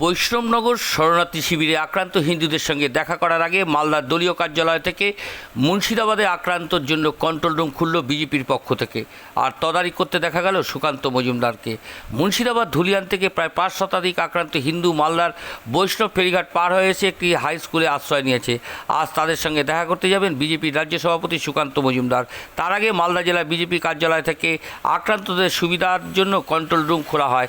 বৈষ্ণবনগর শরণার্থী শিবিরে আক্রান্ত হিন্দুদের সঙ্গে দেখা করার আগে মালদার দলীয় কার্যালয় থেকে মুর্শিদাবাদে আক্রান্তর জন্য কন্ট্রোল রুম খুলল বিজেপির পক্ষ থেকে। আর তদারকি করতে দেখা গেল সুকান্ত মজুমদারকে। মুর্শিদাবাদ ধুলিয়ান থেকে প্রায় পাঁচ শতাধিক আক্রান্ত হিন্দু মালদার বৈষ্ণব ফেরিঘাট পার হয়ে এসে একটি হাই স্কুলে আশ্রয় নিয়েছে। আজ তাদের সঙ্গে দেখা করতে যাবেন বিজেপির রাজ্য সভাপতি সুকান্ত মজুমদার। তার আগে মালদা জেলা বিজেপি কার্যালয় থেকে আক্রান্তদের সুবিধার জন্য কন্ট্রোল রুম খোলা হয়।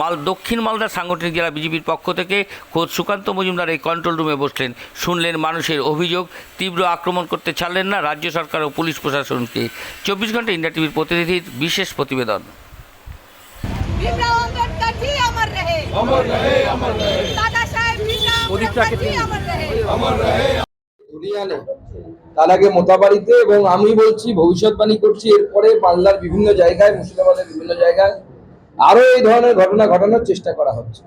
মাল দক্ষিণ মালদা সাংগঠনিক জেলা বিজেপির পক্ষ থেকে খোদ সুকান্ত মজুমদার এই কন্ট্রোল রুমে বসলেন। শুনলেন মানুষের অভিযোগ, তীব্র আক্রমণ করতে ছাড়লেন না রাজ্য সরকার ও পুলিশ প্রশাসনকে। চব্বিশ ঘণ্টা ইন্ডিয়া টিভির প্রতিনিধির বিশেষ প্রতিবেদন। তার আগে মোতাবাড়িতে এবং আমি বলছি, ভবিষ্যৎবাণী করছি, এরপরে পাল্লার বিভিন্ন জায়গায়, মুর্শিদাবাদের বিভিন্ন জায়গায় আরও এই ধরনের ঘটনা ঘটানোর চেষ্টা করা হচ্ছে।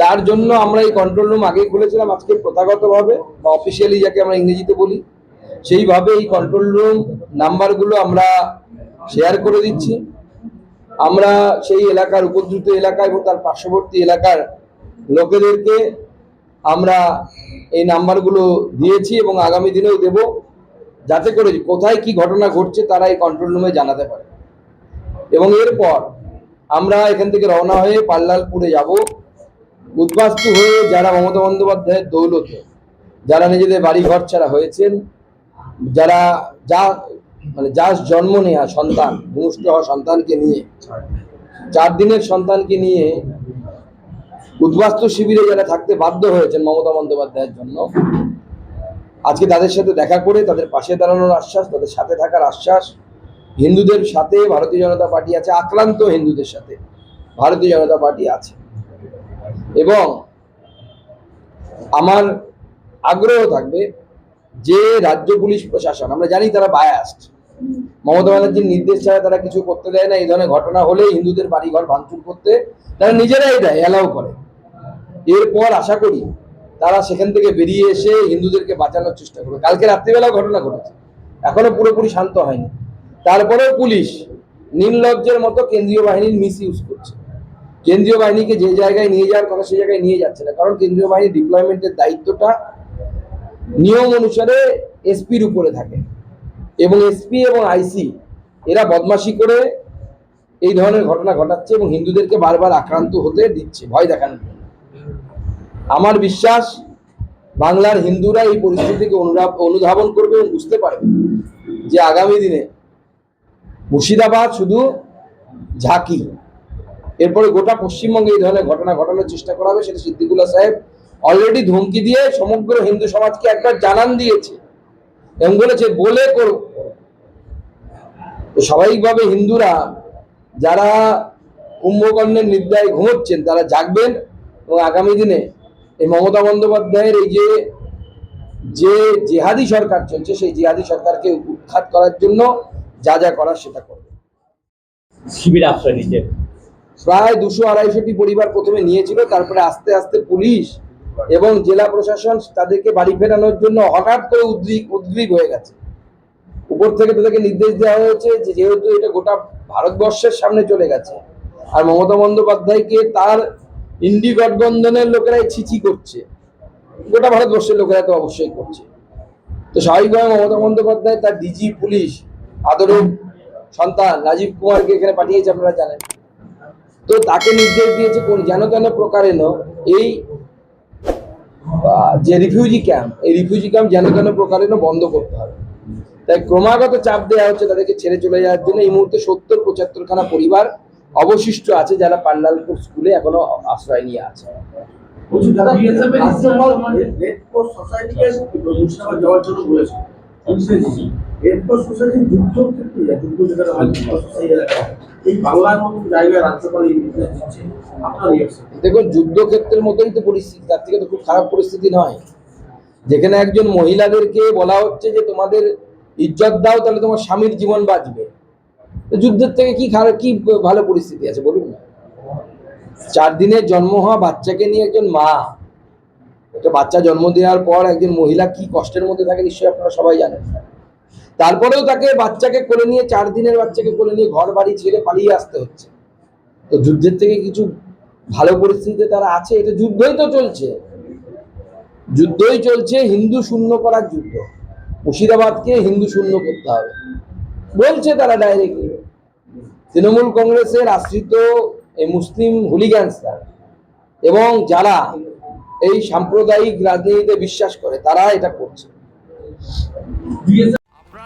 তার জন্য আমরা এই কন্ট্রোল রুম আগেই খুলেছিলাম, আজকে প্রথাগতভাবে বা অফিসিয়ালি যাকে আমরা ইংরেজিতে বলি, সেইভাবে এই কন্ট্রোল রুম নাম্বারগুলো আমরা শেয়ার করে দিচ্ছি। আমরা সেই এলাকার উপদ্রুত এলাকা এবং তার পার্শ্ববর্তী এলাকার লোকেদেরকে আমরা এই নাম্বারগুলো দিয়েছি এবং আগামী দিনেও দেব, যাতে করে কোথায় কি ঘটনা ঘটছে তারা এই কন্ট্রোল রুমে জানাতে পারে। এবং এরপর আমরা এখান থেকে রওনা হয়ে পাল্লালপুরে যাব। উদ্বাস্তু হয়ে যারা মমতা বন্দ্যোপাধ্যায়ের দৌলতে, যারা নিজেদের বাড়ি ঘর ছাড়া হয়েছেন, যারা যা মানে যার জন্ম নেওয়া সন্তান, ভূমিষ্ঠ হওয়া সন্তানকে নিয়ে, চার দিনের সন্তানকে নিয়ে উদ্বাস্তু শিবিরে যারা থাকতে বাধ্য হয়েছেন মমতা বন্দ্যোপাধ্যায়ের জন্য, আজকে তাদের সাথে দেখা করে তাদের পাশে দাঁড়ানোর আশ্বাস, তাদের সাথে থাকার আশ্বাস, হিন্দুদের সাথে ভারতীয় জনতা পার্টি আছে, আক্রান্ত হিন্দুদের সাথে ভারতীয় জনতা পার্টি আছে। এবং আমার আগ্রহ থাকবে যে রাজ্য পুলিশ প্রশাসন, আমরা জানি তারা বায়াস্ট মমতা ব্যানার্জির নির্দেশ ছাড়া তারা কিছু করতে দেয় না, এই ধরনের ঘটনা হলে হিন্দুদের বাড়িঘর ভাঙচুর করতে তারা নিজেরাই দেয় অ্যালাউ করে। এরপর আশা করি তারা সেখান থেকে বেরিয়ে এসে হিন্দুদেরকে বাঁচানোর চেষ্টা করবে। কালকে রাত্রিবেলাও ঘটনা ঘটেছে, এখনও পুরোপুরি শান্ত হয়নি। তারপরেও পুলিশ নির্লজ্জের মতো কেন্দ্রীয় বাহিনীর মিস ইউজ করছে। কেন্দ্রীয় বাহিনীকে যে জায়গায় নিয়ে যাওয়ার কথা সেই জায়গায় নিয়ে যাচ্ছে না। কারণ কেন্দ্রীয় বাহিনী ডিপ্লয়মেন্টের দায়িত্বটা নিয়ম অনুসারে এসপির উপরে থাকে। এবং এসপি এবং আইসি, এরা বদমাশি করে এই ধরনের ঘটনা ঘটাচ্ছে এবং হিন্দুদেরকে বারবার আক্রান্ত হতে দিচ্ছে, ভয় দেখানোর জন্য। আমার বিশ্বাস, বাংলার হিন্দুরা এই পরিস্থিতিকে অনুরা- অনুধাবন করবে এবং বুঝতে পারবে যে আগামী দিনে মুর্শিদাবাদ শুধু ঝাঁকি। এরপরে গোটা পশ্চিমবঙ্গে এই ধরনের ঘটনা ঘটানোর চেষ্টা করা হবে, সেটা সিদ্দিকুল্লাহ সাহেব অলরেডি ধমকি দিয়ে সমগ্র হিন্দু সমাজকে একবার জানান দিয়েছে এবং বলেছে, বলে করো। স্বাভাবিকভাবে হিন্দুরা যারা কুম্ভকর্ণের নিদ্রায় ঘুমোচ্ছেন, তারা জাগবেন এবং আগামী দিনে এই মমতা বন্দ্যোপাধ্যায়ের এই যে যে জেহাদি সরকার চলছে, সেই জেহাদি সরকারকে উৎখাত করার জন্য যা যা করার সেটা করবে। শিবিরে আশ্রয় নিচ্ছে প্রায় দুশো আড়াইশোটি পরিবার প্রথমে নিয়েছিল, তারপরে আস্তে আস্তে পুলিশ এবং জেলা প্রশাসন তাদেরকে বাড়ি ফেরানোর জন্য হঠাৎ করে উদ্গ্রীব হয়ে গেছে। উপর থেকে তাদেরকে নির্দেশ দেওয়া হয়েছে যে যেহেতু এটা গোটা ভারতবর্ষের সামনে চলে গেছে, আর মমতা বন্দ্যোপাধ্যায়কে তার ইন্ডি গঠবন্ধনের লোকেরাই ছিচি করছে। গোটা ভারতবর্ষের লোকেরা তো অবশ্যই করছে। তো স্বাভাবিকভাবে মমতা বন্দ্যোপাধ্যায় তার ডিজি পুলিশ, আদরের সন্তান রাজীব কুমারকে এখানে পাঠিয়েছে, আপনারা জানেন। তো তাকে নির্দেশ দিয়েছে কোন যেন তেন প্রকারেণ এই যে রিফিউজি ক্যাম্প এই রিফিউজি ক্যাম্প যেন তেন প্রকারেণ বন্ধ করতে হবে। তাই ক্রমাগত চাপ দেওয়া হচ্ছে তাদেরকে ছেড়ে চলে যাওয়ার জন্য। এই মুহূর্তে সত্তর পঁচাত্তরখানা পরিবার অবশিষ্ট আছে যারা পাল্লালপুর স্কুলে এখনও আশ্রয় নিয়ে আছে। বলছি দাদা রেড ক্রস সোসাইটিকে জন্য বলেছে রেড ক্রস সোসাইটির যুদ্ধ ক্ষেত্রে যুদ্ধ দিচ্ছে। দেখুন যুদ্ধক্ষেত্রের মতোই তো পরিস্থিতি, তার থেকে তো খুব খারাপ পরিস্থিতি নয়। যেখানে একজন মহিলাদেরকে বলা হচ্ছে যে, তোমাদের ইজ্জত দাও, তাহলে তোমার স্বামীর জীবন বাঁচবে। যুদ্ধের থেকে কি খারাপ, কি ভালো পরিস্থিতি আছে, বলুন চার দিনের জন্ম হওয়া বাচ্চাকে নিয়ে একজন মা, একটা বাচ্চা জন্ম দেওয়ার পর একজন মহিলা কি কষ্টের মধ্যে থাকে, নিশ্চয়ই আপনারা সবাই জানেন। তারপরেও তাকে বাচ্চাকে কোলে নিয়ে, চার দিনের বাচ্চাকে কোলে নিয়ে ঘর বাড়ি ছেড়ে পালিয়ে আসতে হচ্ছে। তো যুদ্ধের থেকে কিছু ভালো পরিস্থিতিতে তারা আছে, এটা যুদ্ধই তো চলছে। যুদ্ধই চলছে, হিন্দু শূন্য করার যুদ্ধ। মুর্শিদাবাদকে হিন্দু শূন্য করতে হবে। বলছে তারা ডাইরেক্টলি তৃণমূল কংগ্রেসের আশ্রিত এই মুসলিম হুলিগ্যান্সরা এবং যারা এই সাম্প্রদায়িক রাজনীতিতে বিশ্বাস করে, তারা এটা করছে।